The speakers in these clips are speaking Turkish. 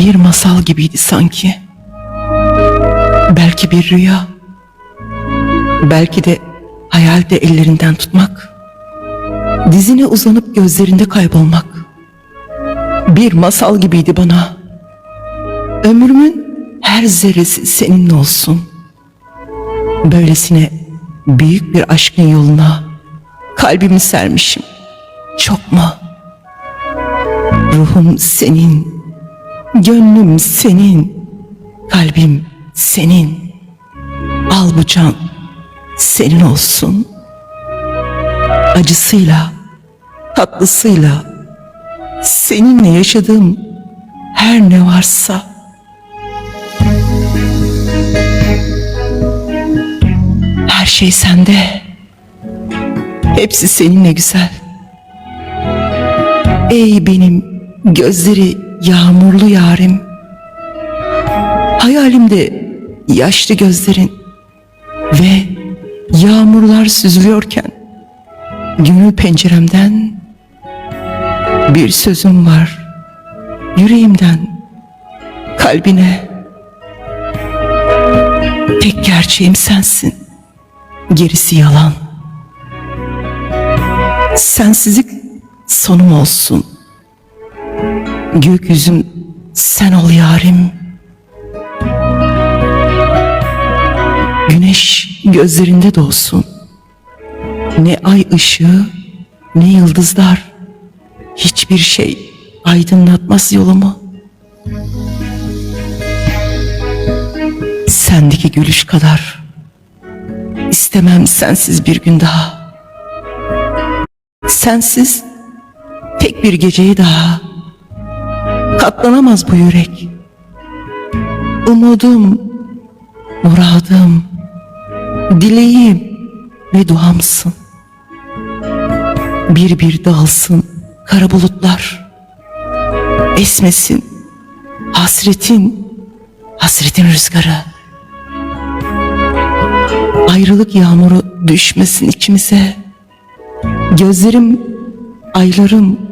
Bir masal gibiydi sanki. Belki bir rüya. Belki de hayalde ellerinden tutmak. Dizine uzanıp gözlerinde kaybolmak. Bir masal gibiydi bana. Ömrümün her zerresi seninle olsun. Böylesine büyük bir aşkın yoluna kalbimi sermişim. Çok mu? Ruhum senin, gönlüm senin, kalbim senin. Al bu can senin olsun. Acısıyla, tatlısıyla, seninle yaşadığım her ne varsa her şey sende. Hepsi seninle güzel. Ey benim gözleri yağmurlu yarim. Hayalimde yaşlı gözlerin ve yağmurlar süzülüyorken gönül penceremden bir sözüm var. Yüreğimden kalbine. Tek gerçeğim sensin. Gerisi yalan. Sensizlik sonum olsun gökyüzüm sen ol yarim. Güneş gözlerinde doğsun. Ne ay ışığı ne yıldızlar. Hiçbir şey aydınlatmaz yolumu. Sendeki gülüş kadar istemem sensiz bir gün daha. Sensiz tek bir geceyi daha katlanamaz bu yürek. Umudum muradım dileğim ve duamsın. Bir bir dağılsın kara bulutlar. Esmesin hasretin hasretin rüzgarı. Ayrılık yağmuru düşmesin içimize. Gözlerim aylarım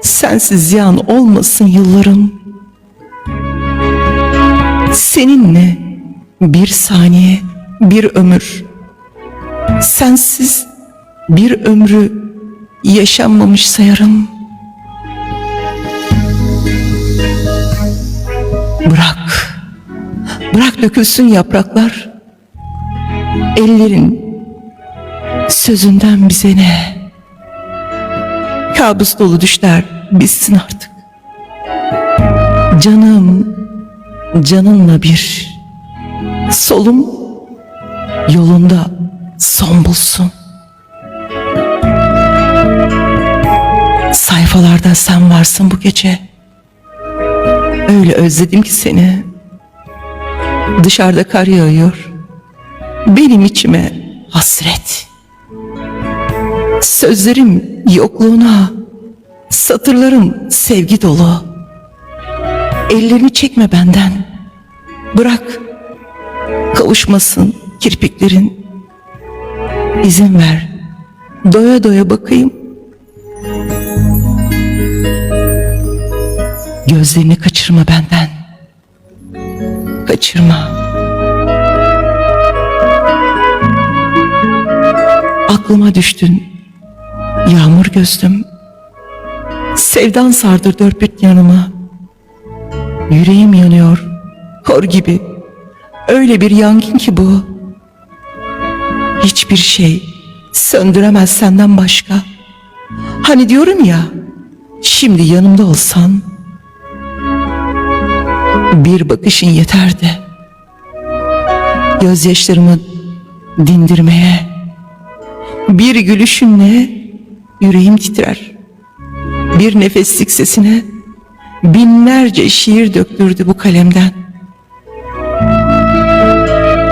sensiz ziyan olmasın yıllarım. Seninle bir saniye bir ömür. Sensiz bir ömrü yaşanmamış sayarım. Bırak bırak dökülsün yapraklar. Ellerin sözünden bize ne kabus dolu düşler bitsin artık. Canım canınla bir solum yolunda son bulsun. Sayfalarda sen varsın bu gece. Öyle özledim ki seni. Dışarıda kar yağıyor. Benim içime hasret sözlerim yokluğuna satırlarım sevgi dolu. Ellerini çekme benden. Bırak kavuşmasın kirpiklerin. İzin ver doya doya bakayım. Gözlerini kaçırma benden. Kaçırma. Aklıma düştün yağmur gözlüm. Sevdan sardır dört bir yanıma. Yüreğim yanıyor kor gibi. Öyle bir yangın ki bu. Hiçbir şey söndüremez senden başka. Hani diyorum ya şimdi yanımda olsan bir bakışın yeterdi gözyaşlarımı dindirmeye bir gülüşünle yüreğim titrer. Bir nefeslik sesine binlerce şiir döktürdü bu kalemden.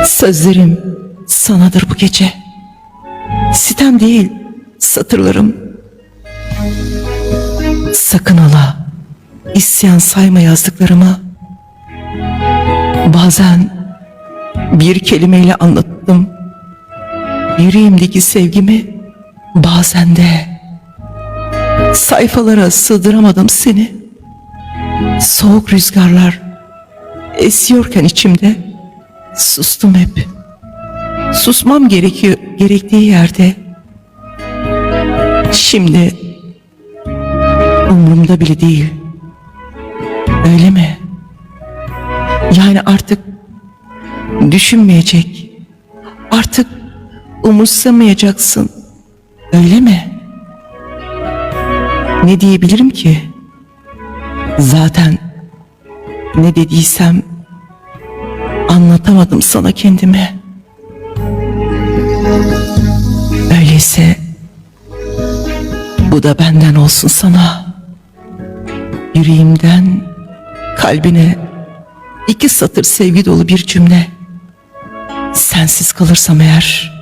Sözlerim sanadır bu gece. Sitem değil satırlarım. Sakın ola isyan sayma yazdıklarımı. Bazen bir kelimeyle anlattım yüreğimdeki sevgimi bazen de sayfalara sığdıramadım seni. Soğuk rüzgarlar esiyorken içimde sustum hep. Susmam gerekiyor gerektiği yerde. Şimdi umurumda bile değil. Öyle mi? Yani artık düşünmeyecek. Artık umursamayacaksın. Öyle mi? Ne diyebilirim ki? Zaten ne dediysem anlatamadım sana kendimi. Öyleyse bu da benden olsun sana. Yüreğimden kalbine iki satır sevgi dolu bir cümle. Sensiz kalırsam eğer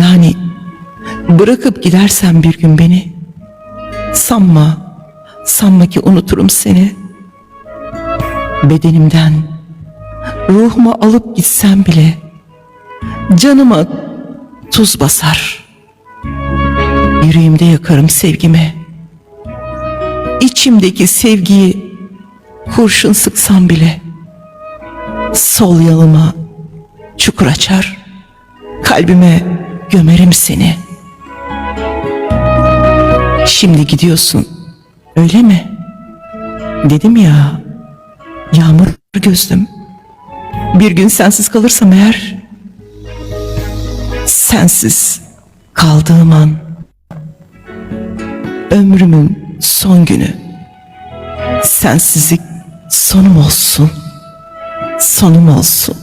yani bırakıp gidersen bir gün beni sanma sanma ki unuturum seni. Bedenimden ruhumu alıp gitsem bile canıma tuz basar. Yüreğimde yakarım sevgimi. İçimdeki sevgiyi kurşun sıksam bile sol yanıma çukur açar. Kalbime gömerim seni. Şimdi gidiyorsun. Öyle mi? Dedim ya. Yağmur gözlüm. Bir gün sensiz kalırsam eğer sensiz kaldığım an ömrümün son günü sensizlik sonum olsun sonum olsun